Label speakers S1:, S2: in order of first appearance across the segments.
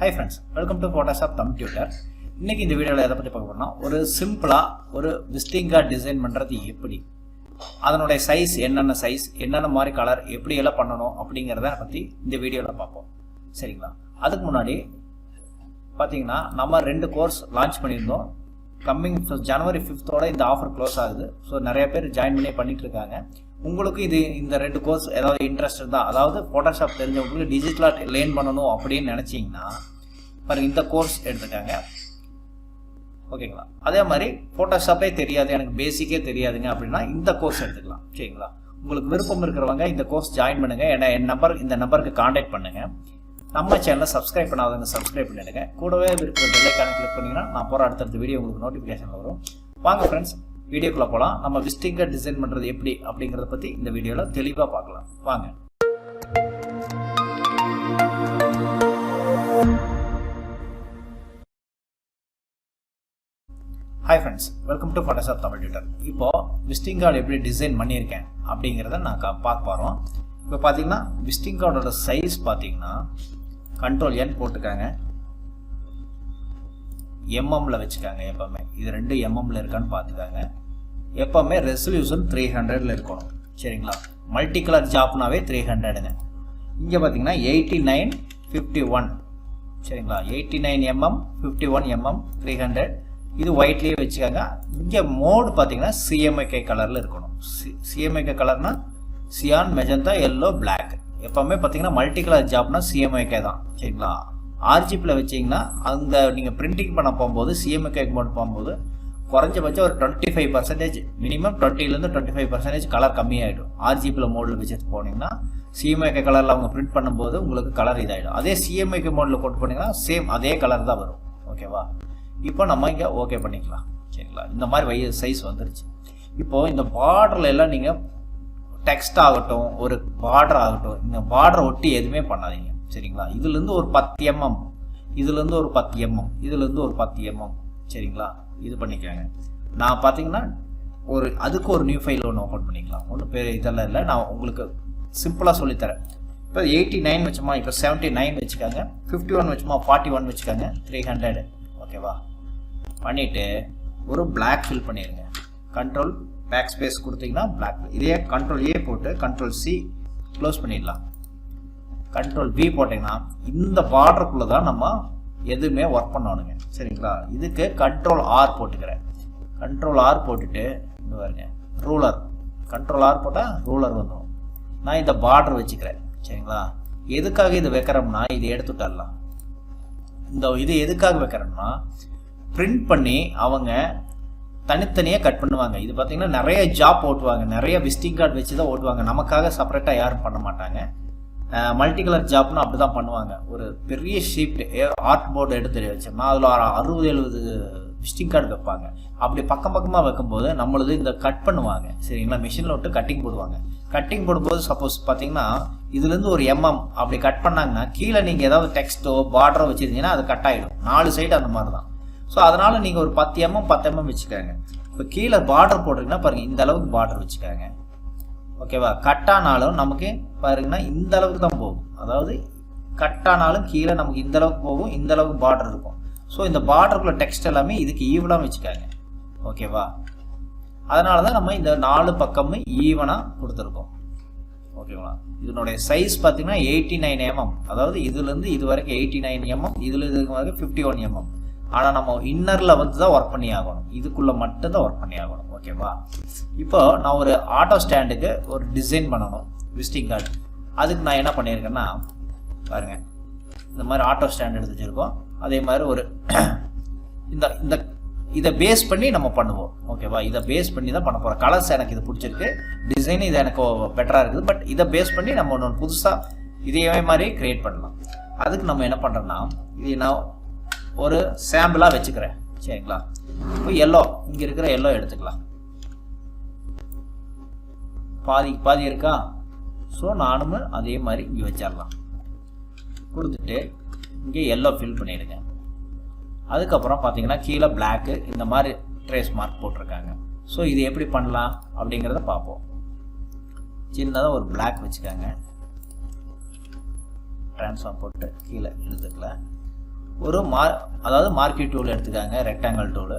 S1: Hi friends welcome to Photoshop computer இன்னைக்கு இந்த வீடியோவில் எதை பற்றி பார்க்க போறோம்னா ஒரு சிம்பிளாக ஒரு விசிட்டிங் கார்டு டிசைன் பண்ணுறது எப்படி? அதனுடைய சைஸ் என்னென்ன சைஸ் என்னென்ன மாதிரி கலர் எப்படி எல்லாம் பண்ணணும் அப்படிங்கிறத பற்றி இந்த வீடியோவில் பார்ப்போம். சரிங்களா? அதுக்கு முன்னாடி பார்த்தீங்கன்னா நம்ம ரெண்டு கோர்ஸ் லான்ச் பண்ணியிருந்தோம். கம்மிங் ஜனவரி ஃபிஃப்த்தோட இந்த ஆஃபர் க்ளோஸ் ஆகுது. ஸோ நிறைய பேர் ஜாயின் பண்ணி பண்ணிகிட்ருக்காங்க உங்களுக்கும் இது இந்த ரெண்டு கோர்ஸ் ஏதாவது இன்ட்ரெஸ்ட் இருந்தால் அதாவது ஃபோட்டோஷாப் தெரிஞ்சவங்களுக்கு டிஜிட்டலாக லேர்ன் பண்ணணும் அப்படின்னு நினச்சிங்கன்னா பாருங்க இந்த கோர்ஸ் எடுத்துக்காங்க. ஓகேங்களா? அதே மாதிரி ஃபோட்டோஷாப்பே தெரியாது எனக்கு பேசிக்கே தெரியாதுங்க அப்படின்னா இந்த கோர்ஸ் எடுத்துக்கலாம். சரிங்களா உங்களுக்கு விருப்பம் இருக்கிறவங்க இந்த கோர்ஸ் ஜாயின் பண்ணுங்கள் ஏன்னா என் நம்பர் இந்த நம்பருக்கு காண்டாக்ட் பண்ணுங்கள் நம்ம சேனலை சப்ஸ்கிரைப் பண்ணாதவங்க சப்ஸ்கிரைப் பண்ணிடுங்க. கூடவே இருக்கிற பெல்லைக்கான கிளிக் பண்ணிங்கன்னா நான் போகிற அடுத்தடுத்த வீடியோ உங்களுக்கு நோட்டிஃபிகேஷன் வரும். வாங்க ஃப்ரெண்ட்ஸ் வீடியோக்குள்ளே போகலாம் நம்ம விஸ்டிங்கை டிசைன் பண்ணுறது எப்படி அப்படிங்கிறத பற்றி இந்த வீடியோவில் தெளிவாக பார்க்கலாம். வாங்க. Hi friends welcome to Photoshop Tamil tutor இப்போது விஸ்டிங் கார்டு எப்படி டிசைன் பண்ணியிருக்கேன் அப்படிங்கிறத நான் பார்க்க போகிறோம் இப்போ பார்த்தீங்கன்னா விஸ்டிங் கார்டோட சைஸ் பார்த்தீங்கன்னா கண்ட்ரோல் என் போட்டுக்காங்க எம்எம்மில் வச்சுக்காங்க எப்போவுமே. இது ரெண்டு எம்எம்மில் இருக்கான்னு பார்த்துக்காங்க எப்போவுமே ரெசல்யூஷன் த்ரீ ஹண்ட்ரட்ல இருக்கணும். சரிங்களா? மல்டி கலர் ஜாப்னாவே த்ரீ ஹண்ட்ரடுங்க இங்கே பார்த்தீங்கன்னா எயிட்டி நைன் ஃபிஃப்டி ஒன் சரிங்களா? Eighty nine MM fifty one MM three hundred இது ஒயிட்லேயே வச்சுக்காங்க. இங்கே மோடு பார்த்தீங்கன்னா சிஎம்ஐகே கலரில் இருக்கணும். சி சிஎம்ஐகே கலர்னா சியான் மெஜந்தா எல்லோ பிளாக் எப்போவுமே பார்த்தீங்கன்னா மல்டி கலர் ஜாப்னா சிஎம்ஐகே தான். சரிங்களா? ஆர்ஜிபியில் வச்சிங்கன்னா அந்த நீங்கள் பிரிண்டிங் பண்ண போகும்போது சிஎம்ஐகே மோட் போகும்போது குறைஞ்சபட்சம் ஒரு டுவெண்ட்டி ஃபைவ் பர்சன்டேஜ் மினிமம் டுவெண்ட்டிலேருந்து டுவெண்ட்டி ஃபைவ் பர்சன்டேஜ் கலர் கம்மியாயிடும் ஆர்ஜிபியில் மோடில் வச்சுட்டு போனீங்கன்னா சிஎம்ஐகே கலரில் அவங்க பிரிண்ட் பண்ணும்போது உங்களுக்கு கலர் இதாகிடும் அதே சிஎம்ஐகே மோடில் போட்டு போனீங்கன்னா சேம் அதே கலர் தான் வரும். ஓகேவா இப்போ நம்ம இங்கே ஓகே பண்ணிக்கலாம். சரிங்களா? இந்த மாதிரி வய சைஸ் வந்துருச்சு. இப்போது இந்த பார்டரில் எல்லாம் நீங்கள் டெக்ஸ்ட் ஆகட்டும் ஒரு பார்டர் ஆகட்டும் இந்த பார்டரை ஒட்டி எதுவுமே பண்ணாதீங்க. சரிங்களா? இதுலேருந்து ஒரு பத்து எம்எம் இதுலேருந்து ஒரு பத்து எம்எம் இதுலேருந்து ஒரு பத்து எம்எம் சரிங்களா? இது பண்ணிக்கோங்க. நான் பார்த்தீங்கன்னா ஒரு அதுக்கு ஒரு நியூ ஃபைல் ஒன்று ஓப்பன் பண்ணிக்கலாம். ஒன்றும் பேர் இதெல்லாம் இல்லை. நான் உங்களுக்கு சிம்பிளாக சொல்லித்தரேன். இப்போ எயிட்டி நைன் வச்சுமா இப்போ செவன்ட்டி நைன் வச்சுக்காங்க. ஃபிஃப்டி ஒன் வச்சுமா ஃபார்ட்டி ஒன் வச்சுக்காங்க த்ரீ ஹண்ட்ரடு ஓகேவா பண்ணிவிட்டு ஒரு பிளாக் ஃபில் பண்ணிடுங்க கண்ட்ரோல் பேக் ஸ்பேஸ் கொடுத்தீங்கன்னா பிளாக் இதே கண்ட்ரோல் ஏ போட்டு கண்ட்ரோல் சி க்ளோஸ் பண்ணிடலாம். கண்ட்ரோல் பி போட்டிங்கன்னா இந்த பார்டருக்குள்ளே தான் நம்ம எதுவுமே ஒர்க் பண்ணணுங்க சரிங்களா? இதுக்கு கண்ட்ரோல் ஆர் போட்டுக்கிறேன். கண்ட்ரோல் ஆர் போட்டுட்டு இங்க பாருங்க ரூலர் கண்ட்ரோல் ஆர் போட்டால் ரூலர் வந்துடும் நான் இந்த பார்டர் வச்சுக்கிறேன். சரிங்களா? எதுக்காக இது வைக்கிறோம்னா இது எடுத்துட்டரலாம் இந்த இது எதுக்காக வைக்கிறோம்னா பிரிண்ட் பண்ணி அவங்க தனித்தனியாக கட் பண்ணுவாங்க. இது பார்த்தீங்கன்னா நிறைய ஜாப் ஓட்டுவாங்க நிறைய விசிட்டிங் கார்டு வச்சு தான் ஓட்டுவாங்க. நமக்காக செப்பரேட்டாக யாரும் பண்ண மாட்டாங்க. மல்டி கலர் ஜாப்னு அப்படி தான் பண்ணுவாங்க. ஒரு பெரிய ஷீட் ஆர்ட் போர்டு எடுத்து வச்சோம்னா அதில் ஒரு அறுபது எழுபது விசிட்டிங் கார்டு வைப்பாங்க. அப்படி பக்கம் பக்கமாக வைக்கும்போது நம்மளது இந்த கட் பண்ணுவாங்க. சரிங்களா? மிஷினில் விட்டு கட்டிங் போடுவாங்க. கட்டிங் போடும்போது சப்போஸ் பார்த்தீங்கன்னா இதுலேருந்து ஒரு எம்எம் அப்படி கட் பண்ணாங்கன்னா கீழே நீங்கள் ஏதாவது டெக்ஸ்ட்டோ பார்டரோ வச்சுருந்தீங்கன்னா அது கட் ஆகிடும் நாலு சைடு அந்த மாதிரி தான் ஸோ அதனால் நீங்கள் ஒரு பத்து எம்எம் பத்து எம்எம் வச்சுக்கோங்க. இப்போ கீழே பார்டர் போட்டிங்கன்னா பாருங்கள் இந்த அளவுக்கு பார்டர் வச்சுக்கோங்க. ஓகேவா? கட்டானாலும் நமக்கு பாருங்கன்னா இந்த அளவுக்கு தான் போகும். அதாவது கட்டானாலும் கீழே நமக்கு இந்த அளவுக்கு போகும் இந்த அளவுக்கு பார்டர் இருக்கும். ஸோ இந்த பார்டருக்குள்ள டெக்ஸ்ட் எல்லாமே இதுக்கு ஈவனாக வச்சுக்காங்க ஓகேவா? அதனால தான் நம்ம இந்த நாலு பக்கமும் ஈவனாக கொடுத்துருக்கோம். ஓகேங்களா இதனுடைய சைஸ் பார்த்தீங்கன்னா எயிட்டி நைன் எம்எம் அதாவது இதுலேருந்து இது வரைக்கும் எயிட்டி நைன் எம்எம் இதில் இது வரைக்கும் ஃபிஃப்டி ஒன் எம்எம் ஆனால் நம்ம இன்னரில் வந்து தான் ஒர்க் பண்ணி ஆகணும் இதுக்குள்ளே மட்டும்தான் ஒர்க் பண்ணி ஆகணும் ஓகேவா இப்போ நான் ஒரு ஆட்டோ ஸ்டாண்டுக்கு ஒரு டிசைன் பண்ணணும். விசிட்டிங் கார்டு அதுக்கு நான் என்ன பண்ணியிருக்கேன்னா பாருங்கள் இந்த மாதிரி ஆட்டோ ஸ்டாண்ட் எடுத்து வச்சுருக்கோம். அதே மாதிரி ஒரு இந்த இந்த இதை பேஸ் பண்ணி நம்ம பண்ணுவோம். ஓகேவா இதை பேஸ் பண்ணி தான் பண்ண போகிறோம் கலர்ஸ் எனக்கு இது பிடிச்சிருக்கு. டிசைன் இது எனக்கு பெட்டராக இருக்குது. பட் இதை பேஸ் பண்ணி நம்ம ஒன்று புதுசாக இதே மாதிரி க்ரியேட் பண்ணலாம். அதுக்கு நம்ம என்ன பண்ணுறோன்னா இது நான் ஒரு சாம்பிளாக வச்சுக்கிறேன். சரிங்களா? இப்போ எல்லோ இங்கே இருக்கிற எல்லோ எடுத்துக்கலாம். பாதி பாதி இருக்கா? ஸோ நானும் அதே மாதிரி இங்கே வச்சிடலாம் கொடுத்துட்டு இங்கே எல்லோ ஃபில் பண்ணிடுங்க. அதுக்கப்புறம் பார்த்தீங்கன்னா கீழே பிளாக்கு இந்த மாதிரி ட்ரேஸ் மார்க் போட்டிருக்காங்க. ஸோ இது எப்படி பண்ணலாம்? அப்படிங்கிறத பார்ப்போம். சின்னதாக ஒரு பிளாக் வச்சுக்கோங்க. ட்ரான்ஸ்ஃபார்ம் போட்டு கீழே எழுதுக்கலாம் ஒரு மார் அதாவது மார்க்கெட் டூல் எடுத்துக்காங்க ரெக்டாங்கிள் டூலு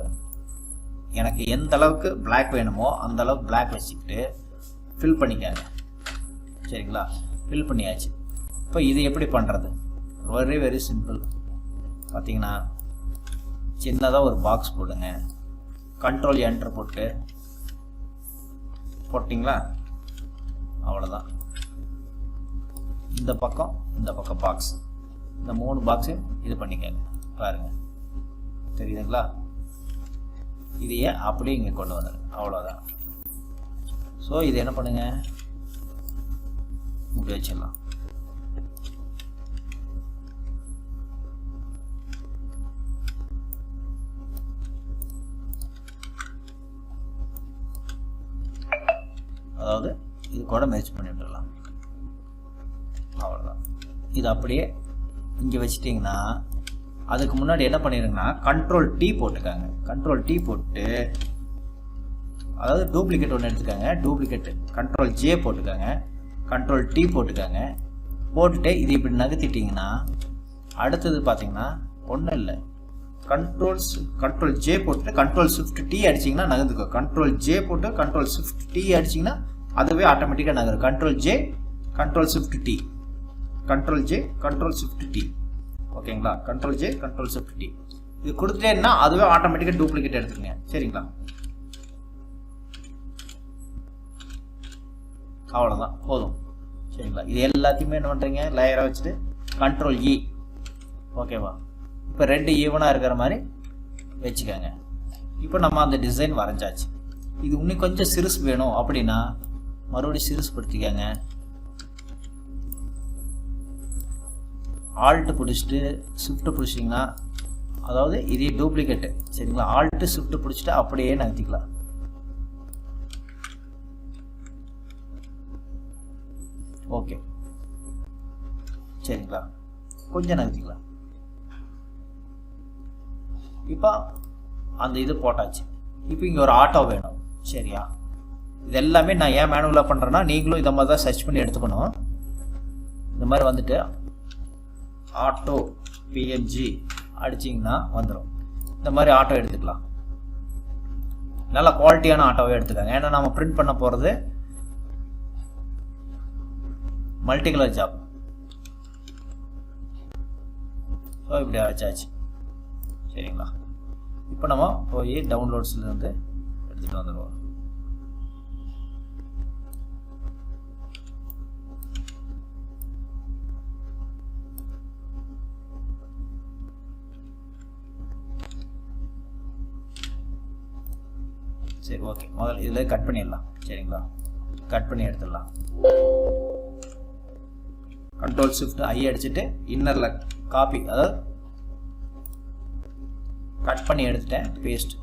S1: எனக்கு எந்த அளவுக்கு பிளாக் வேணுமோ அந்த அளவுக்கு பிளாக் வச்சுக்கிட்டு ஃபில் பண்ணிக்காங்க. சரிங்களா? ஃபில் பண்ணியாச்சு. இப்போ இது எப்படி பண்ணுறது வெரி வெரி சிம்பிள் பார்த்தீங்கன்னா சின்னதாக ஒரு பாக்ஸ் போடுங்க. கண்ட்ரோல் என்டர் போட்டு போட்டிங்களா? அவ்வளோதான் இந்த பக்கம் இந்த பக்கம் பாக்ஸ் இந்த மூணு பாக்ஸையும் இது பண்ணிக்கங்க. பாருங்கள் தெரியுதுங்களா? இதையே அப்படியே இங்கே கொண்டு வந்துடுங்க அவ்வளோதான் ஸோ இது என்ன பண்ணுங்க? இப்படி வச்சிடலாம். அதாவது இது கூட மேட்ச் பண்ணிட்டுலாம் அவ்வளோதான் இது அப்படியே இங்கே வச்சிட்டிங்கன்னா அதுக்கு முன்னாடி என்ன பண்ணிடுங்கன்னா கண்ட்ரோல் டீ போட்டுக்காங்க. கண்ட்ரோல் டீ போட்டு அதாவது டூப்ளிகேட் ஒன்று எடுத்துக்காங்க. டூப்ளிகேட் கண்ட்ரோல் ஜே போட்டுக்காங்க. கண்ட்ரோல் டீ போட்டுக்காங்க. போட்டுட்டு இது இப்படி நகர்த்திட்டிங்கன்னா அடுத்தது பார்த்தீங்கன்னா ஒன்றும் இல்லை. கண்ட்ரோல் கண்ட்ரோல் ஜே போட்டு கண்ட்ரோல் ஷிஃப்ட் டி அடிச்சிங்கன்னா நகர்ந்துக்கோ. கண்ட்ரோல் ஜே போட்டு கண்ட்ரோல் ஷிஃப்ட் டி அடிச்சிங்கன்னா அதுவே ஆட்டோமேட்டிக்காக நகரும். Control J control shift D control J control shift D ஓகேங்களா control J control shift D இது கொடுத்துட்டேன்னா அதுவே ஆட்டோமேட்டிக்காக டூப்ளிகேட் எடுத்துருங்க. சரிங்களா? அவ்வளோதான் போதும். சரிங்களா? இது எல்லாத்தையுமே என்ன பண்ணுறீங்க லேயராக வச்சுட்டு கண்ட்ரோல் இ ஓகேவா இப்போ ரெண்டு ஈவனாக இருக்கிற மாதிரி வச்சுக்கோங்க. இப்போ நம்ம அந்த டிசைன் வரைஞ்சாச்சு. இது இன்னும் கொஞ்சம் சிறுசு வேணும் அப்படின்னா மறுபடியும் சிறுசுப்படுத்திக்கோங்க ஆல்ட்டு பிடிச்சிட்டு ஷிஃப்ட்டு பிடிச்சிங்கன்னா அதாவது இதே டூப்ளிகேட்டு சரிங்களா? ஆல்ட்டு ஷிஃப்ட்டு பிடிச்சிட்டு அப்படியே நகர்த்திக்கலாம். ஓகே சரிங்களா? கொஞ்சம் நகர்த்திக்கலாம். இப்போ அந்த இது போட்டாச்சு. இப்போ இங்கே ஒரு ஆட்டோ வேணும். சரியா? இது எல்லாமே நான் ஏன் மேனுவலாக பண்ணுறேன்னா நீங்களும் இதை மாதிரி தான் சர்ச் பண்ணி எடுத்துக்கணும். இந்த மாதிரி வந்துட்டு ஆட்டோ பிஎன்ஜி அடிச்சிங்கன்னா வந்துடும் இந்த மாதிரி ஆட்டோ எடுத்துக்கலாம். நல்ல குவாலிட்டியான ஆட்டோவே எடுத்துக்காங்க. ஏன்னா நம்ம பிரிண்ட் பண்ண போகிறது மல்டி கலர் ஜாப் ஸோ இப்படி அழைச்சாச்சு சரிங்களா? இப்போ நம்ம போய் டவுன்லோட்ஸ்லேருந்து எடுத்துகிட்டு வந்துடுவோம் ஓகே முதல்ல இதில் கட் பண்ணிடலாம். சரிங்களா? கட் பண்ணி எடுத்துடலாம். கண்ட்ரோல் ஷிஃப்ட் ஐ அடிச்சுட்டு இன்னரில் காப்பி அதாவது கட் பண்ணி எடுத்துட்டேன் பேஸ்ட்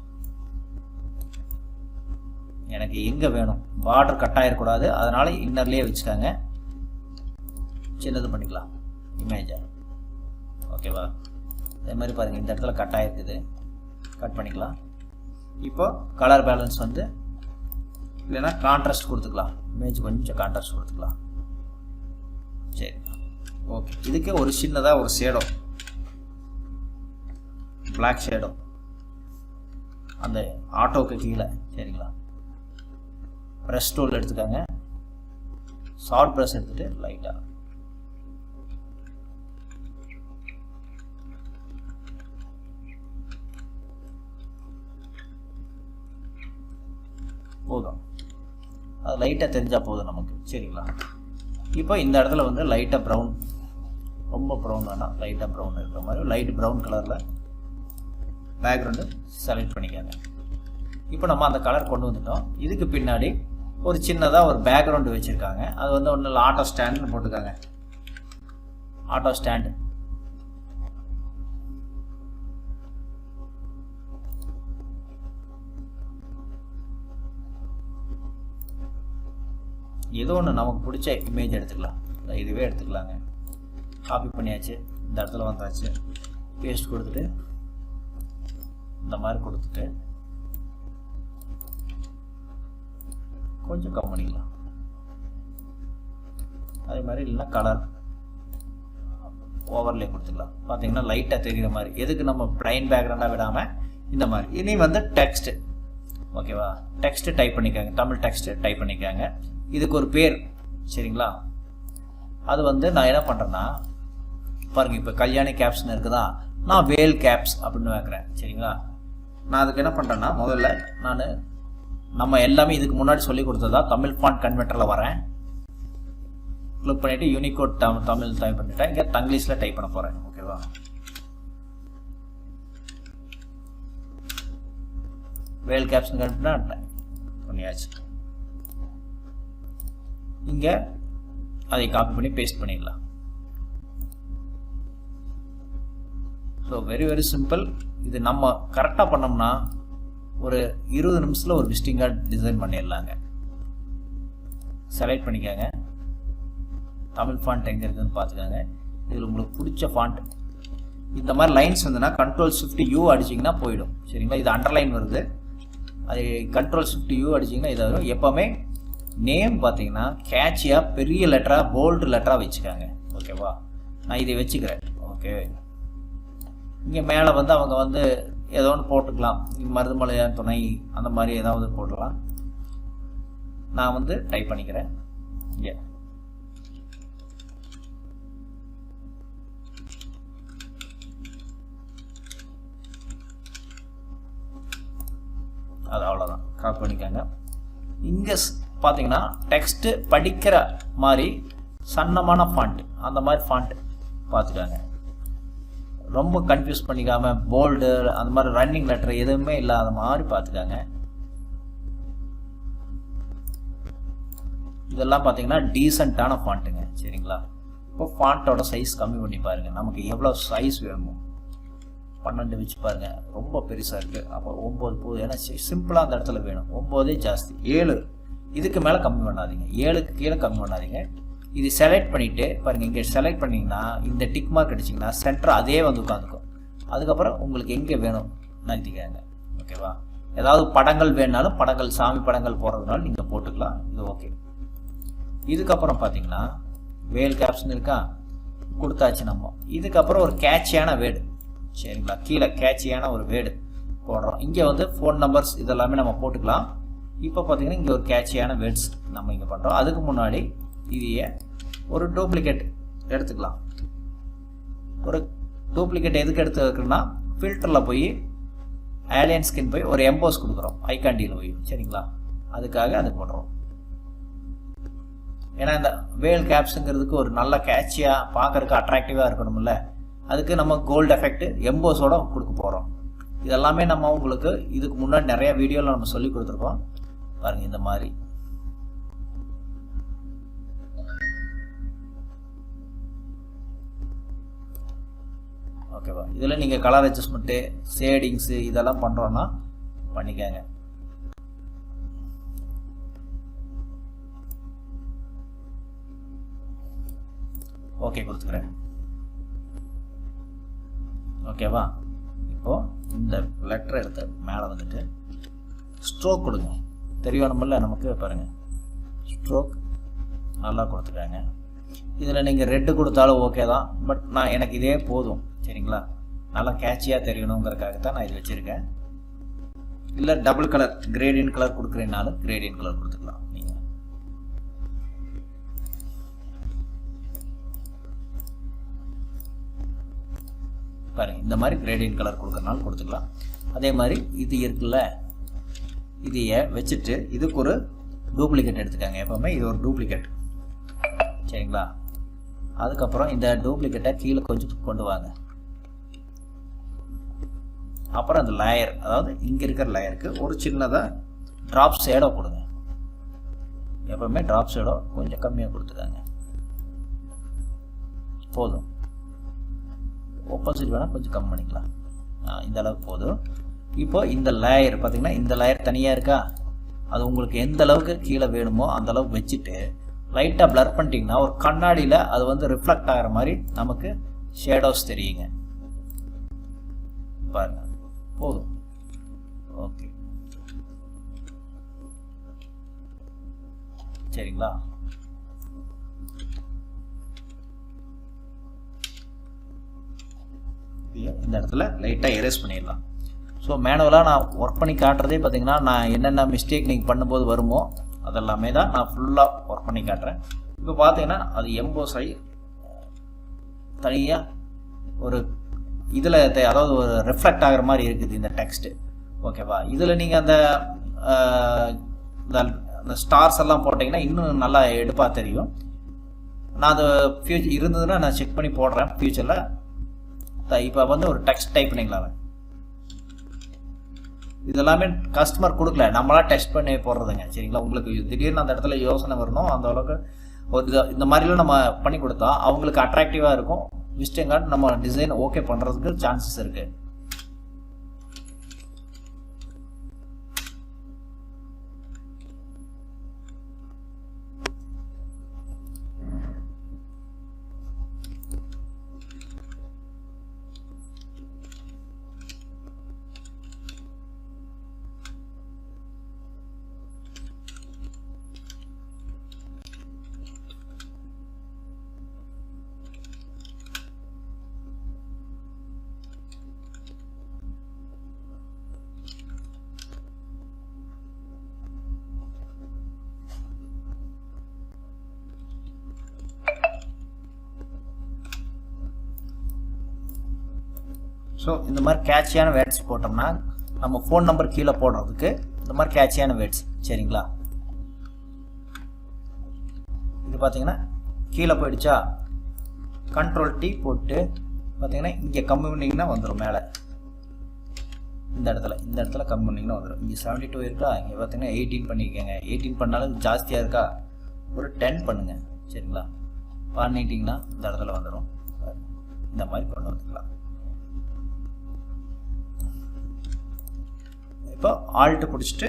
S1: எனக்கு எங்கே வேணும்? பார்டர் கட் ஆகிடக்கூடாது அதனால் இன்னர்லேயே வச்சுக்காங்க. சின்னது பண்ணிக்கலாம். இமேஜாக ஓகேவா அதே மாதிரி பாருங்கள் இந்த இடத்துல கட் ஆகிருக்குது கட் பண்ணிக்கலாம். இப்போ கலர் பேலன்ஸ் வந்து இல்லைன்னா கான்ட்ராஸ்ட் கொடுத்துக்கலாம். இமேஜ் கொஞ்சம் கான்ட்ராஸ்ட் கொடுத்துக்கலாம். சரி. ஓகே இதுக்கு ஒரு சின்னதாக ஒரு ஷேடோ பிளாக் ஷேடோ அந்த ஆட்டோவுக்கு கீழே. சரிங்களா? ப்ரெஷ் டூல் எடுத்துக்கோங்க. ஷார்ட் ப்ரெஷ் எடுத்துகிட்டு லைட்டாக போதும். அது லைட்டாக தெரிஞ்சால் போதும் நமக்கு சரிங்களா? இப்போ இந்த இடத்துல வந்து லைட்டாக ப்ரௌன் ரொம்ப ப்ரௌன் வேணாம் லைட்டாக ப்ரௌன் இருக்கிற மாதிரி லைட் ப்ரௌன் கலரில் பேக்ரவுண்டு செலக்ட் பண்ணிக்கோங்க. இப்போ நம்ம அந்த கலர் கொண்டு வந்துட்டோம். இதுக்கு பின்னாடி ஒரு சின்னதாக ஒரு பேக்ரவுண்டு வச்சுருக்காங்க. அது வந்து ஒன்றும் இல்லை ஆட்டோ ஸ்டாண்டுன்னு போட்டுக்காங்க. ஆட்டோ ஸ்டாண்டு ஏதோ ஒன்று நமக்கு பிடிச்ச இமேஜ் எடுத்துக்கலாம். இதுவே எடுத்துக்கலாங்க. காப்பி பண்ணியாச்சு. இந்த இடத்துல வந்தாச்சு. பேஸ்ட் கொடுத்துட்டு இந்த மாதிரி கொடுத்துட்டு கொஞ்சம் கம் பண்ணிக்கலாம். அதே மாதிரி இல்லைன்னா கலர் ஓவர்லே கொடுத்துக்கலாம். பார்த்தீங்கன்னா லைட்டாக தெரிகிற மாதிரி. எதுக்கு நம்ம ப்ளைன் பேக்ரவுண்டாக விடாமல் இந்த மாதிரி. இனி வந்து டெக்ஸ்ட்டு ஓகேவா டெக்ஸ்ட்டு டைப் பண்ணிக்காங்க. தமிழ் டெக்ஸ்ட்டு டைப் பண்ணிக்காங்க. இதுக்கு ஒரு பேர் சரிங்களா? அது வந்து நான் என்ன பண்ணுறேன்னா பாருங்கள் இப்போ கல்யாணி கேப்ஸ்னு இருக்குதா? நான் வேல் கேப்ஸ் அப்படின்னு வைக்கிறேன் சரிங்களா? நான் அதுக்கு என்ன பண்ணுறேன்னா முதல்ல நான் நம்ம எல்லாமே இதுக்கு முன்னாடி சொல்லி கொடுத்ததா தமிழ் ஃபாண்ட் கன்வெர்ட்டரில் வரேன். கிளிக் பண்ணிவிட்டு யூனிகோட் தமிழ் தமிழ் டைப் பண்ணிட்டேன். இங்கே தங்கிலீஷில் டைப் பண்ண போகிறேன் ஓகேவா வேல் கேப்ஸ்னு கண்டிப்பா பண்ணியாச்சு. இங்கே அதை காப்பி பண்ணி பேஸ்ட் பண்ணிடலாம். ஸோ வெரி வெரி சிம்பிள் இது நம்ம கரெக்டாக பண்ணோம்னா ஒரு இருபது நிமிஷத்தில் ஒரு விசிட்டிங் கார்டு டிசைன் பண்ணிடலாங்க. செலக்ட் பண்ணிக்கோங்க. தமிழ் ஃபாண்ட் எங்கே இருக்குதுன்னு பார்த்துக்கோங்க. இதில் உங்களுக்கு பிடிச்ச ஃபாண்ட் இந்த மாதிரி லைன்ஸ் வந்துன்னா கண்ட்ரோல் ஷிஃப்ட் யூ அடிச்சிங்கன்னா போயிடும். சரிங்களா? இது அண்டர்லைன் வருது. அது கண்ட்ரோல் ஷிஃப்ட் யூ அடிச்சிங்கன்னா இது வரும் எப்போவுமே நேம் பார்த்தீங்கன்னா கேட்சியாக பெரிய லெட்டராக போல்டு லெட்டராக வச்சுக்காங்க ஓகேவா? நான் இதை வச்சுக்கிறேன். ஓகே. இங்கே மேலே வந்து அவங்க வந்து ஏதோ ஒன்று போட்டுக்கலாம். மருதுமலையான் துணை அந்த மாதிரி ஏதாவது போட்டுக்கலாம். நான் வந்து டைப் பண்ணிக்கிறேன். இங்கே. அது அவ்வளோதான் காப்பி பண்ணிக்கோங்க. இங்கே பார்த்தீங்கன்னா டெக்ஸ்ட்டு படிக்கிற மாதிரி சன்னமான ஃபாண்ட் அந்த மாதிரி ஃபாண்ட் பார்த்துக்காங்க ரொம்ப கன்ஃபியூஸ் பண்ணிக்காம போல்டு அந்த மாதிரி ரன்னிங் லெட்டர் எதுவுமே இல்லாத மாதிரி பார்த்துக்காங்க இதெல்லாம் பார்த்தீங்கன்னா டீசெண்டான ஃபாண்ட்டுங்க சரிங்களா? இப்போ ஃபாண்ட்டோட சைஸ் கம்மி பண்ணி பாருங்கள் நமக்கு எவ்வளோ சைஸ் வேணுமோ. பன்னெண்டு வச்சு பாருங்கள் ரொம்ப பெருசாக இருக்குது அப்போ ஒம்பது போகுது ஏன்னா சிம்பிளாக அந்த இடத்துல வேணும். ஒம்போதே ஜாஸ்தி. ஏழு. இதுக்கு மேலே கம்மி பண்ணாதீங்க. ஏழுக்கு கீழே கம்மி பண்ணாதீங்க. இது செலக்ட் பண்ணிவிட்டு பாருங்கள் இங்கே செலக்ட் பண்ணிங்கன்னா இந்த டிக் மார்க் அடிச்சிங்கன்னா சென்டர் அதே வந்து உட்காந்துக்கும். அதுக்கப்புறம் உங்களுக்கு எங்கே வேணும்? நகர்த்திக்கங்க ஓகேவா? ஏதாவது படங்கள் வேணாலும் படங்கள் சாமி படங்கள் போடுறதுனால நீங்கள் போட்டுக்கலாம். இது ஓகே இதுக்கப்புறம் பார்த்தீங்கன்னா வேல் கேப்ஷன் இருக்கா? கொடுத்தாச்சு நம்ம. இதுக்கப்புறம் ஒரு கேட்சியான வேர்டு. சரிங்களா? கீழே கேட்சியான ஒரு வேர்டு போடுறோம். இங்கே வந்து ஃபோன் நம்பர்ஸ் இதெல்லாமே நம்ம போட்டுக்கலாம். இப்போ பார்த்தீங்கன்னா இங்கே ஒரு கேட்சியான வேர்ட்ஸ் நம்ம இங்கே பண்ணுறோம் அதுக்கு முன்னாடி இதையே ஒரு டூப்ளிகேட் எடுத்துக்கலாம். ஒரு டூப்ளிகேட் எதுக்கு எடுத்து வைக்கணும்னா ஃபில்டரில் போய் ஏலியன் ஸ்கின் போய் ஒரு எம்போஸ் கொடுக்குறோம். ஐகாண்டியில் போய். சரிங்களா? அதுக்காக அது போடுறோம். ஏன்னா இந்த வேல் கேப்ஸுங்கிறதுக்கு ஒரு நல்ல கேட்சியாக பார்க்கறதுக்கு அட்ராக்டிவாக இருக்கணும்ல. அதுக்கு நம்ம கோல்டு எஃபெக்ட் எம்போஸோட கொடுக்க போகிறோம் இதெல்லாமே நம்ம உங்களுக்கு இதுக்கு முன்னாடி நிறையா வீடியோவில் நம்ம சொல்லி கொடுத்துருக்கோம். பாருங்கள் இந்த மாதிரி. ஓகேவா இதில் நீங்கள் கலர் அட்ஜஸ்ட்மெண்ட்டு ஷேடிங்ஸு இதெல்லாம் பண்ணுறோன்னா பண்ணிக்கங்க. ஓகே கொடுத்துக்கிறேன். ஓகேவா இப்போது இந்த லெட்டர் எடுத்து மேலே வந்துட்டு ஸ்ட்ரோக் கொடுங்க. தெரியணுமில்ல நமக்கு பாருங்கள் ஸ்ட்ரோக் நல்லா கொடுத்துருக்காங்க இதில் நீங்கள் ரெட்டு கொடுத்தாலும் ஓகே தான் பட் நான் எனக்கு இதே போதும் சரிங்களா? நல்லா கேட்சியாக தெரியணுங்கிறதுக்காக தான் நான் இது வச்சுருக்கேன். இல்லை டபுள் கலர் கிரேடியன் கலர் கொடுக்குறேனாலும் கிரேடியன் கலர் கொடுத்துக்கலாம் நீங்கள் பாருங்கள் இந்த மாதிரி கிரேடியன் கலர் கொடுக்குறனாலும் கொடுத்துக்கலாம். அதே மாதிரி இது இருக்குல்ல இதைய வச்சுட்டு இதுக்கு ஒரு டூப்ளிகேட் எடுத்துக்காங்க. எப்போவுமே இது ஒரு டூப்ளிகேட் சரிங்களா? அதுக்கப்புறம் இந்த டூப்ளிகேட்டை கீழே கொஞ்சம் கொண்டு வாங்க. அப்புறம் அந்த லேயர் அதாவது இங்கே இருக்கிற லேயருக்கு ஒரு சின்னதாக ட்ராப் ஷேடோ கொடுங்க. எப்போவுமே ட்ராப் ஷேடோ கொஞ்சம் கம்மியாக கொடுத்துக்காங்க. போதும். ஆப்போசிட் வேணால் கொஞ்சம் கம்மி பண்ணிக்கலாம். இந்த அளவுக்கு போதும். இப்போ இந்த லேயர் பார்த்தீங்கன்னா இந்த லேயர் தனியாக இருக்கா? அது உங்களுக்கு எந்த அளவுக்கு கீழே வேணுமோ அந்த அளவுக்கு வச்சுட்டு லைட்டாக ப்ளர் பண்ணிட்டீங்கன்னா ஒரு கண்ணாடியில் அது வந்து ரிஃப்ளெக்ட் ஆகிற மாதிரி நமக்கு ஷேடோஸ் தெரியுங்க. பாருங்க. போதும். ஓகே சரிங்களா? இந்த இடத்துல லைட்டாக எரேஸ் பண்ணிடலாம். ஸோ மேனுவலாக நான் ஒர்க் பண்ணி காட்டுறதே பார்த்தீங்கன்னா நான் என்னென்ன மிஸ்டேக் நீங்கள் பண்ணும்போது வருமோ அதெல்லாமே தான் நான் ஃபுல்லாக ஒர்க் பண்ணி காட்டுறேன். இப்போ பார்த்தீங்கன்னா அது எம்போஸ் ஆகி தனியாக ஒரு இதில் அதாவது ஒரு ரிஃப்ளெக்ட் ஆகிற மாதிரி இருக்குது இந்த டெக்ஸ்ட்டு ஓகேவா இதில் நீங்கள் அந்த இந்த அந்த ஸ்டார்ஸ் எல்லாம் போட்டிங்கன்னா இன்னும் நல்லா எடுப்பாக தெரியும். நான் அது ஃபியூச்சர் இருந்ததுன்னா நான் செக் பண்ணி போடுறேன் ஃப்யூச்சரில் இப்போ வந்து ஒரு டெக்ஸ்ட் டைப் பண்ணிங்களா இதெல்லாமே கஸ்டமர் கொடுக்கல. நம்மளா டெஸ்ட் பண்ணி போடுறதுங்க. சரிங்களா? உங்களுக்கு திடீர்னு அந்த இடத்துல யோசனை வரணும். அந்த அளவுக்கு ஒரு இது இந்த மாதிரிலாம் நம்ம பண்ணி கொடுத்தா அவங்களுக்கு அட்ராக்டிவாக இருக்கும். விசிட்டிங் கார்டு நம்ம டிசைன் ஓகே பண்ணுறதுக்கு சான்சஸ் இருக்குது ஸோ இந்த மாதிரி கேட்சியான வேர்ட்ஸ் போட்டோம்னா நம்ம ஃபோன் நம்பர் கீழே போடுறதுக்கு இந்த மாதிரி கேட்சியான வேர்ட்ஸ் சரிங்களா? இது பார்த்தீங்கன்னா கீழே போயிடுச்சா? கண்ட்ரோல் டி போட்டு பார்த்தீங்கன்னா இங்கே கம்மி பண்ணிங்கன்னா வந்துடும் மேலே. இந்த இடத்துல இந்த இடத்துல கம்மி பண்ணிங்கன்னா வந்துடும் இங்கே செவன்ட்டி டூ இருக்கா? இங்கே பார்த்தீங்கன்னா எயிட்டீன் பண்ணிக்கோங்க எயிட்டீன் பண்ணாலும் ஜாஸ்தியாக இருக்கா? ஒரு டென் பண்ணுங்கள் சரிங்களா? பண்ணிட்டிங்கன்னா இந்த இடத்துல வந்துடும் இந்த மாதிரி கொண்டு வந்துக்கலாம். இப்போ ஆல்ட்டு பிடிச்சிட்டு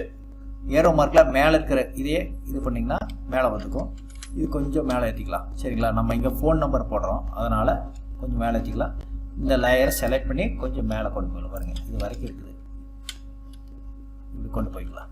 S1: ஏரோ மார்க்கில் மேலே இருக்கிற இதையே இது பண்ணிங்கன்னா மேலே வந்துக்கும். இது கொஞ்சம் மேலே ஏற்றிக்கலாம் சரிங்களா? நம்ம இங்கே ஃபோன் நம்பர் போடுறோம். அதனால் கொஞ்சம் மேலே ஏற்றிக்கலாம் இந்த லேயரை செலக்ட் பண்ணி கொஞ்சம் மேலே கொண்டு போயிடலாம் பாருங்கள் இது வரைக்கும் இருக்குது. இப்படி கொண்டு போய்க்கலாம்.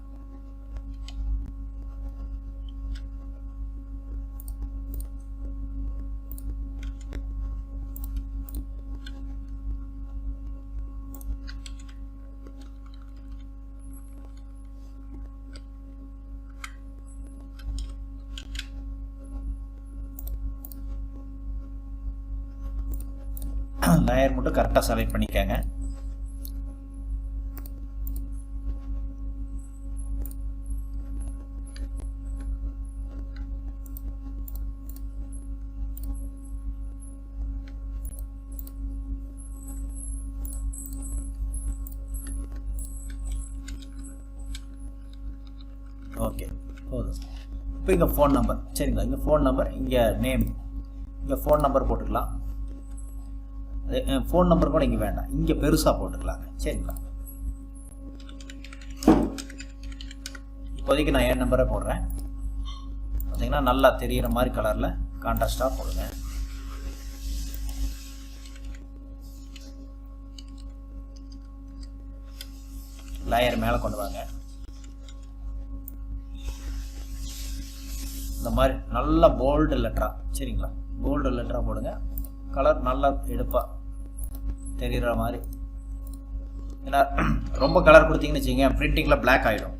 S1: லேயர் மட்டும் கரெக்டாக செலக்ட் பண்ணிக்கோங்க. ஓகே போதும். இப்போ இங்கே ஃபோன் நம்பர் சரிங்களா? இங்கே ஃபோன் நம்பர் இங்கே நேம் இங்கே ஃபோன் நம்பர் போட்டுக்கலாம். ஃபோன் நம்பர் கூட இங்கே வேண்டாம். இங்கே பெருசாக போட்டுக்கலாங்க. சரிங்களா? இப்போதைக்கு நான் என் நம்பரை போடுறேன். பார்த்தீங்கன்னா நல்லா தெரிகிற மாதிரி கலரில் கான்ட்ராஸ்டாக போடுங்க. லேயர் மேலே கொண்டு வாங்க. இந்த மாதிரி நல்லா போல்டு லெட்டரா சரிங்களா? போல்டு லெட்டரா போடுங்க. கலர் நல்லா எடுப்பாக தெரிகிற மாதிரி. ஏன்னா ரொம்ப கலர் கொடுத்தீங்கன்னு வச்சுக்கோங்க பிரிண்டிங்கில் பிளாக் ஆகிடும்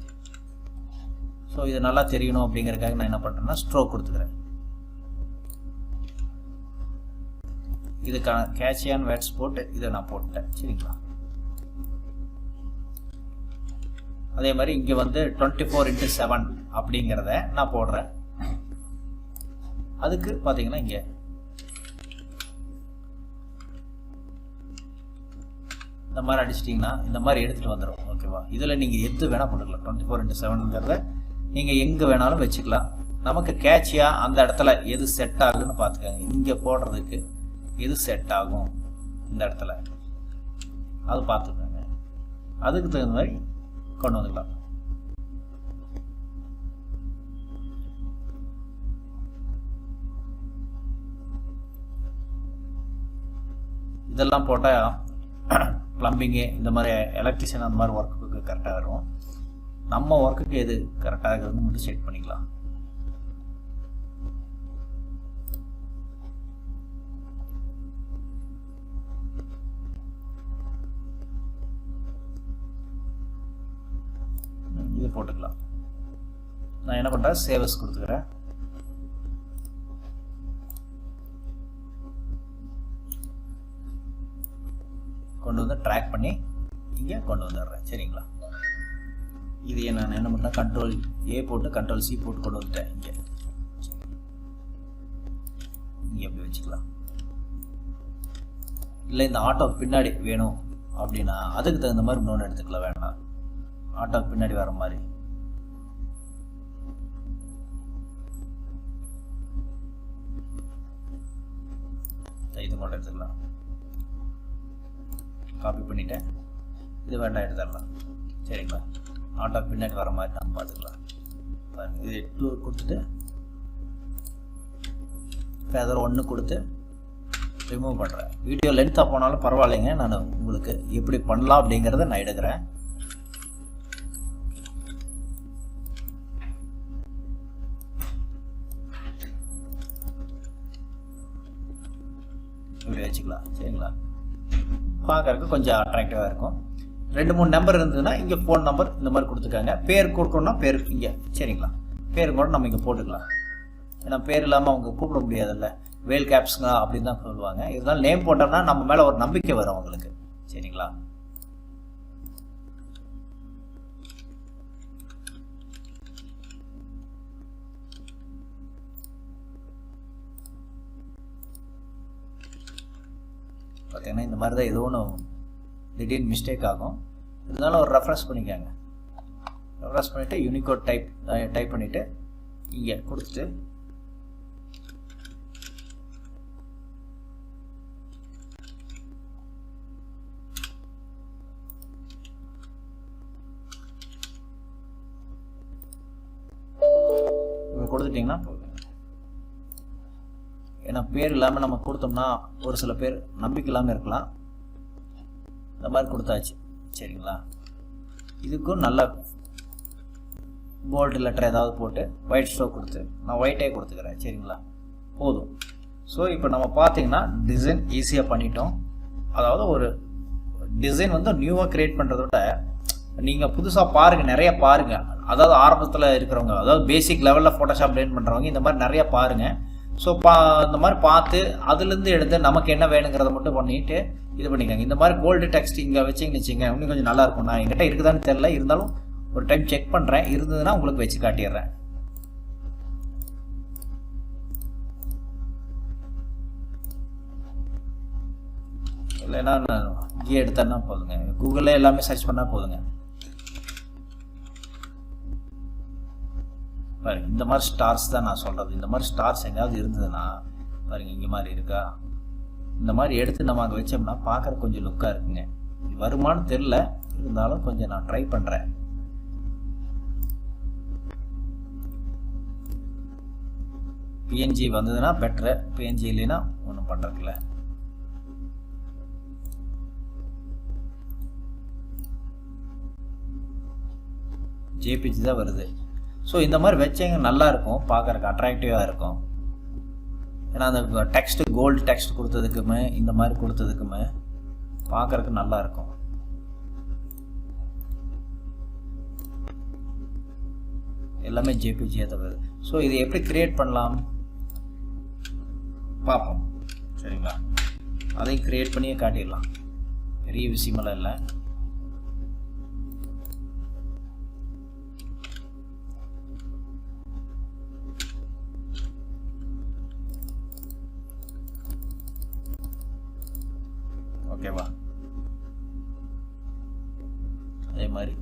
S1: ஸோ இது நல்லா தெரியணும் அப்படிங்கிறதுக்காக நான் என்ன பண்ணுறேன்னா ஸ்ட்ரோக் கொடுத்துக்கிறேன். இதுக்கான கேட்சியான் வேட்ஸ் போட்டு இதை நான் போட்டேன் சரிங்களா? அதே மாதிரி இங்கே வந்து டுவெண்ட்டி ஃபோர் இன்ட்டு செவன் அப்படிங்கிறத நான் போடுறேன். அதுக்கு பார்த்தீங்கன்னா இங்கே இந்த மாதிரி அடிச்சிட்டிங்கன்னா இந்த மாதிரி எடுத்துகிட்டு வந்துடும் ஓகேவா? இதில் நீங்கள் எது வேணால் போட்டுக்கலாம் டுவெண்ட்டி ஃபோர் இன்ட்டு செவனுங்கிறத நீங்கள் எங்கே வேணாலும் வச்சுக்கலாம். நமக்கு கேட்சியாக அந்த இடத்துல எது செட் ஆகுதுன்னு பார்த்துக்கோங்க. இங்கே போடுறதுக்கு எது செட் ஆகும் இந்த இடத்துல? அது பார்த்துக்கோங்க. அதுக்கு தகுந்த மாதிரி கொண்டு வந்துக்கலாம். இதெல்லாம் போட்டால் ப்ளம்பிங்கு இந்த மாதிரி எலக்ட்ரிஷியன் அந்த மாதிரி ஒர்க்குக்கு கரெக்டாக வரும் நம்ம ஒர்க்குக்கு எது கரெக்டாக இருக்கிறது மட்டும் செட் பண்ணிக்கலாம். இது போட்டுக்கலாம். நான் என்ன பண்ணுறேன் சேவஸ் கொடுத்துக்கிறேன். கொண்டு வந்து ட்ராக் பண்ணி இங்கே கொண்டு வந்துடுறேன். சரிங்களா? இதையே நான் என்ன பண்ணேன்? கண்ட்ரோல் ஏ போட்டு கண்ட்ரோல் சி போட்டு கொண்டு வந்துட்டேன் இங்கே. இங்கே எப்படி வச்சுக்கலாம். இல்லை இந்த ஆட்டோ பின்னாடி வேணும் அப்படின்னா அதுக்கு தகுந்த மாதிரி இன்னொன்று எடுத்துக்கலாம். வேண்டாம் ஆட்டோக்கு பின்னாடி வர மாதிரி. இது மட்டும் எடுத்துக்கலாம். காப்பி பண்ணிட்டேன். இது வேண்டாம் எடுத்துடலாம் சரிங்களா? ஆட்டோ பின்னாடி வர மாதிரி நம்ம பார்த்துக்கலாம். பாருங்கள் இது டூ கொடுத்துட்டு ஃபேதர் ஒன்று கொடுத்து ரிமூவ் பண்ணுறேன் வீடியோ லென்த்தாக போனாலும் பரவாயில்லைங்க. நான் உங்களுக்கு எப்படி பண்ணலாம் அப்படிங்கிறத நான் எடுக்கிறேன். இப்படி வச்சுக்கலாம். சரிங்களா? பார்க்கறதுக்கு கொஞ்சம் அட்ராக்டிவாக இருக்கும். ரெண்டு மூணு நம்பர் இருந்ததுன்னா இங்கே ஃபோன் நம்பர் இந்த மாதிரி கொடுத்துருக்காங்க பேர் கொடுக்கணும்னா பேர் இங்கே சரிங்களா? பேர் கூட நம்ம இங்கே போட்டுக்கலாம். ஏன்னா பேர் இல்லாமல் அவங்க கூப்பிட முடியாதுல்ல. வேல் கேப்ஸுங்க அப்படின்னு தான் சொல்லுவாங்க. இருந்தாலும் நேம் போட்டோம்னா நம்ம மேலே ஒரு நம்பிக்கை வரும் அவங்களுக்கு. சரிங்களா? பார்த்தீங்கன்னா இந்த மாதிரி தான் ஏதோ ஒன்று திடீர்னு மிஸ்டேக் ஆகும். இருந்தாலும் ஒரு ரெஃப்ரெஷ் பண்ணிக்கோங்க. ரெஃப்ரெஷ் பண்ணிவிட்டு யூனிகோட் டைப் டைப் பண்ணிவிட்டு இங்கே கொடுத்துட்டு கொடுத்துட்டிங்கன்னா பேர் இல்லாமல் நம்ம கொடுத்தோம்னா ஒரு சில பேர் நம்பிக்கை இல்லாமல் இருக்கலாம். இந்த மாதிரி கொடுத்தாச்சு. சரிங்களா? இதுக்கும் நல்ல போல்டு லெட்டர் ஏதாவது போட்டு ஒயிட் ஸ்ட்ரோக் கொடுத்து நான் ஒயிட்டே கொடுத்துக்கிறேன். சரிங்களா? போதும். ஸோ இப்போ நம்ம பார்த்தீங்கன்னா டிசைன் ஈஸியாக பண்ணிட்டோம். அதாவது ஒரு டிசைன் வந்து நியூவாக க்ரியேட் பண்ணுறத விட நீங்கள் புதுசாக பாருங்கள் நிறைய பாருங்கள் அதாவது ஆரம்பத்தில் இருக்கிறவங்க அதாவது பேசிக் லெவலில் ஃபோட்டோஷாப் லேர்ன் பண்ணுறவங்க இந்த மாதிரி நிறைய பாருங்கள் ஸோ பா இந்த மாதிரி பார்த்து அதுலேருந்து எடுத்து நமக்கு என்ன வேணுங்கிறத மட்டும் பண்ணிட்டு இது பண்ணிக்கோங்க. இந்த மாதிரி கோல்டு டெக்ஸ்ட் இங்கே வச்சிங்கன்னு வச்சுங்க இன்னும் கொஞ்சம் நல்லா இருக்கும். நான் என்கிட்ட இருக்குதான்னு தெரில இருந்தாலும் ஒரு டைம் செக் பண்ணுறேன் இருந்ததுன்னா உங்களுக்கு வச்சு காட்டிடுறேன். இல்லைன்னா நான் இங்கே எடுத்தேன்னா போதுங்க. கூகுளில் எல்லாமே சர்ச் பண்ணால் போதுங்க. பாருங்கள் இந்த மாதிரி ஸ்டார்ஸ் தான் நான் சொல்கிறது இந்த மாதிரி ஸ்டார்ஸ் எங்கேயாவது இருந்ததுன்னா பாருங்கள் இங்கே மாதிரி இருக்கா? இந்த மாதிரி எடுத்து நம்ம அங்கே வச்சோம்னா பார்க்குற கொஞ்சம் லுக்காக இருக்குங்க. வருமானு தெரில இருந்தாலும் கொஞ்சம் நான் ட்ரை பண்ணுறேன் பிஎன்ஜி வந்ததுன்னா பெட்ரு பிஎன்ஜி இல்லைன்னா ஒன்றும் பண்ணுறதில்ல ஜேபிஜி தான் வருது. ஸோ இந்த மாதிரி வச்சவங்க நல்லாயிருக்கும். பார்க்குறக்கு அட்ராக்டிவாக இருக்கும். ஏன்னா அந்த டெக்ஸ்ட் கோல்டு டெக்ஸ்ட் கொடுத்ததுக்குமே இந்த மாதிரி கொடுத்ததுக்குமே பார்க்குறக்கு நல்லா இருக்கும் எல்லாமே ஜேபிஜியை தான் ஸோ இது எப்படி கிரியேட் பண்ணலாம்? பார்ப்போம். சரிங்களா? அதையும் கிரியேட் பண்ணியே காட்டிடலாம். பெரிய விஷயமெல்லாம் இல்லை. ஓகேவா? அதே மாதிரி.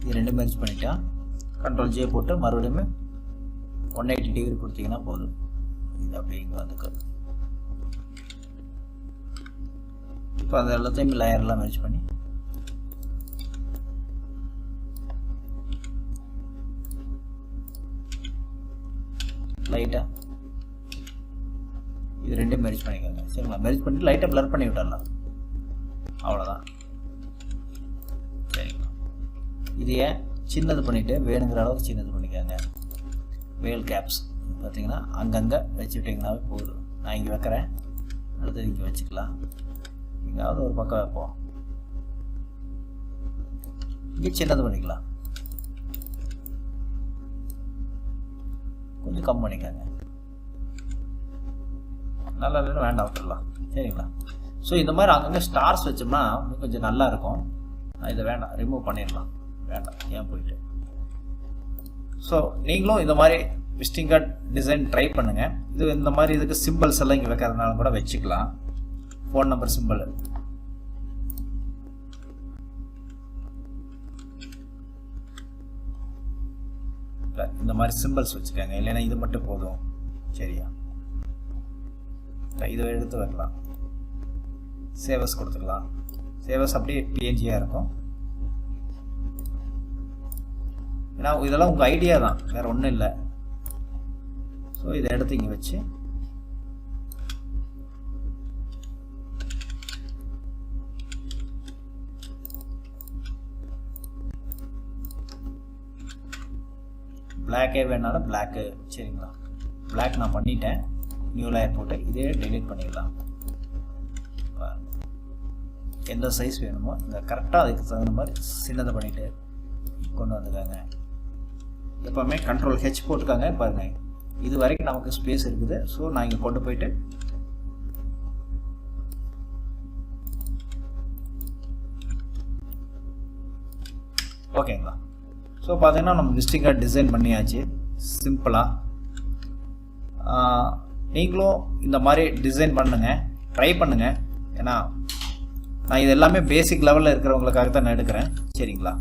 S1: இது ரெண்டு மேட்ச் பண்ணிட்டா கண்ட்ரோல் ஜே போட்டு மறுபடியும் ஒன் எயிட்டி டிகிரி கொடுத்தீங்கன்னா போதும். இது அப்படியே இங்கே வந்துக்கும். இப்போ அது எல்லாத்தையும் லேயர்லாம் மேட்ச் பண்ணி லைட்டாக இது ரெண்டும் மெரிஜ் பண்ணிக்கோங்க. சரிங்களா? மெரிஜ் பண்ணிட்டு லைட்டாக ப்ளர் பண்ணி விட்டுடலாம் அவ்வளோதான் சரிங்களா? இது ஏன் சின்னது பண்ணிவிட்டு வேணுங்கிற அளவுக்கு சின்னது பண்ணிக்கோங்க. வேல் கேப்ஸ் பார்த்தீங்கன்னா அங்கங்கே வச்சுட்டிங்கனாவே போதும். நான் இங்கே வைக்கிறேன். அடுத்து இங்கே வச்சுக்கலாம். எங்காவது ஒரு பக்கம் வைப்போம். இங்கே சின்னது பண்ணிக்கலாம். கொஞ்சம் கம் பண்ணிக்கோங்க. நல்லா இல்லைன்னு வேண்டாம் விட்டுடலாம். சரிங்களா? ஸோ இந்த மாதிரி அங்கங்கே ஸ்டார்ஸ் வச்சோம்னா கொஞ்சம் நல்லா இருக்கும். இதை வேண்டாம் ரிமூவ் பண்ணிடலாம். வேண்டாம் ஏன் போயிட்டு? ஸோ நீங்களும் இந்த மாதிரி விஸ்டிங் கார்ட் டிசைன் ட்ரை பண்ணுங்கள் இது இந்த மாதிரி இதுக்கு சிம்பிள்ஸ் எல்லாம் இங்கே வைக்கிறதுனால கூட வச்சுக்கலாம். ஃபோன் நம்பர் சிம்பிள் இந்த மாதிரி சிம்பிள்ஸ் வச்சுக்கோங்க. இல்லைன்னா இது மட்டும் போதும். சரியா? இதை எடுத்து வரலாம் சேவஸ் கொடுத்துக்கலாம். சேவஸ் அப்படியே பிஎன்ஜியாக இருக்கும். ஏன்னா இதெல்லாம் உங்கள் ஐடியா தான். வேறு ஒன்றும் இல்லை. ஸோ இதை எடுத்து இங்கே வச்சு பிளாக்கே வேணாலும் பிளாக்கு சரிங்களா? பிளாக் நான் பண்ணிட்டேன். நியூ லேயர் போட்டு இதே டெலிட் பண்ணிடலாம். எந்த சைஸ் வேணுமோ இந்த கரெக்டாக அதுக்கு தகுந்த மாதிரி சின்னதை பண்ணிவிட்டு கொண்டு வந்துக்காங்க. எப்போவுமே கண்ட்ரோல் ஹெச் போட்டுக்காங்க பாருங்கள் இது வரைக்கும் நமக்கு ஸ்பேஸ் இருக்குது. ஸோ நான் இங்கே கொண்டு போயிட்டு ஓகேங்களா? ஸோ பார்த்தீங்கன்னா நம்ம விசிட்டிங் டிசைன் பண்ணியாச்சு. சிம்பிளாக நீங்களும் இந்த மாதிரி டிசைன் பண்ணுங்கள் ட்ரை பண்ணுங்கள் ஏன்னா நான் இது எல்லாமே பேசிக் லெவலில் இருக்கிறவங்களுக்காக தான் நான் எடுக்கிறேன். சரிங்களா?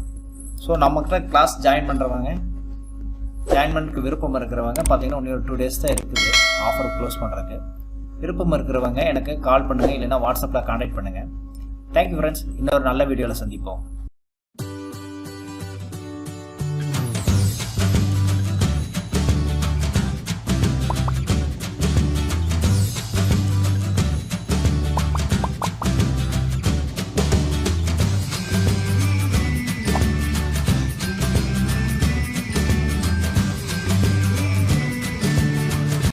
S1: ஸோ நம்மக்கிட்ட கிளாஸ் ஜாயின் பண்ணுறவங்க ஜாயின் ஜாயின்மெண்ட்டுக்கு விருப்பம் இருக்கிறவங்க பார்த்தீங்கன்னா இன்னும் ஒரு டூ டேஸ் தான் இருக்குது. ஆஃபர் க்ளோஸ் பண்ணுறதுக்கு விருப்பம் இருக்கிறவங்க எனக்கு கால் பண்ணுங்கள் இல்லைன்னா வாட்ஸ்அப்பில் காண்டாக்ட் பண்ணுங்கள் தேங்க்யூ ஃப்ரெண்ட்ஸ் இன்னொரு நல்ல வீடியோவில் சந்திப்போம்.